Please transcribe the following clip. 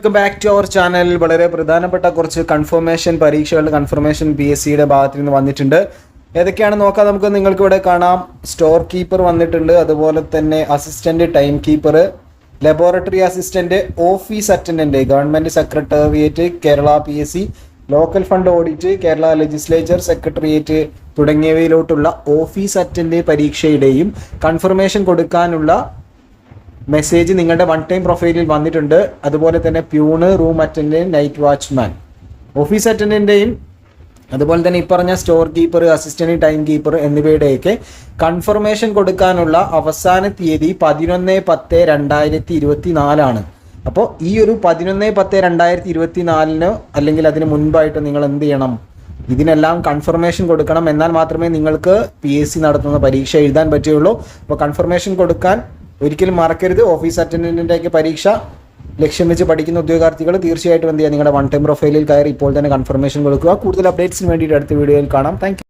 Welcome back to our channel വളരെ പ്രധാനപ്പെട്ട കുറച്ച് കൺഫർമേഷൻ പരീക്ഷകളുടെ കൺഫർമേഷൻ പി എസ് സിയുടെ ഭാഗത്ത് നിന്ന് വന്നിട്ടുണ്ട്. ഏതൊക്കെയാണ് നോക്കാം നമുക്ക്. നിങ്ങൾക്ക് ഇവിടെ കാണാം. സ്റ്റോർ കീപ്പർ വന്നിട്ടുണ്ട്. അതുപോലെ തന്നെ assistant time keeper laboratory assistant office attendant government secretariat Kerala P S C local fund audit Kerala legislature secretariat തുടങ്ങിയവയിലോട്ടുള്ള office attend പരീക്ഷയുടെയും കൺഫർമേഷൻ കൊടുക്കാനുള്ള മെസ്സേജ് നിങ്ങളുടെ വൺ ടൈം പ്രൊഫൈലിൽ വന്നിട്ടുണ്ട്. അതുപോലെ തന്നെ peon room attendant night watchman office അറ്റൻഡന്റെയും അതുപോലെ തന്നെ ഈ പറഞ്ഞ store keeper assistant time keeper എന്നിവയുടെയൊക്കെ confirmation കൊടുക്കാനുള്ള അവസാന തീയതി പതിനൊന്ന് പത്ത് രണ്ടായിരത്തി ഇരുപത്തി നാലാണ് അപ്പോൾ ഈ ഒരു പതിനൊന്ന് പത്ത് രണ്ടായിരത്തി ഇരുപത്തി നാലിന് അല്ലെങ്കിൽ അതിന് മുൻപായിട്ട് നിങ്ങൾ എന്ത് ചെയ്യണം? ഇതിനെല്ലാം കൺഫർമേഷൻ കൊടുക്കണം. എന്നാൽ മാത്രമേ നിങ്ങൾക്ക് പി എസ് സി നടത്തുന്ന പരീക്ഷ എഴുതാൻ പറ്റുകയുള്ളൂ. അപ്പോൾ കൺഫർമേഷൻ കൊടുക്കാൻ ഒരിക്കലും മറക്കരുത്. ഓഫീസ് അറ്റൻഡന്റിന്റെ ഒക്കെ പരീക്ഷ ലക്ഷ്യം വെച്ച് പഠിക്കുന്ന ഉദ്യോഗാർത്ഥികൾ തീർച്ചയായിട്ടും എന്ത് ചെയ്യുക നിങ്ങളുടെ വൺ ടൈം പ്രൊഫൈലിൽ കയറി ഇപ്പോൾ തന്നെ കൺഫർമേഷൻ കൊടുക്കുക. കൂടുതൽ അപ്ഡേറ്റ്സിന് വേണ്ടിയിട്ട് അടുത്ത വീഡിയോയിൽ കാണാം. താങ്ക്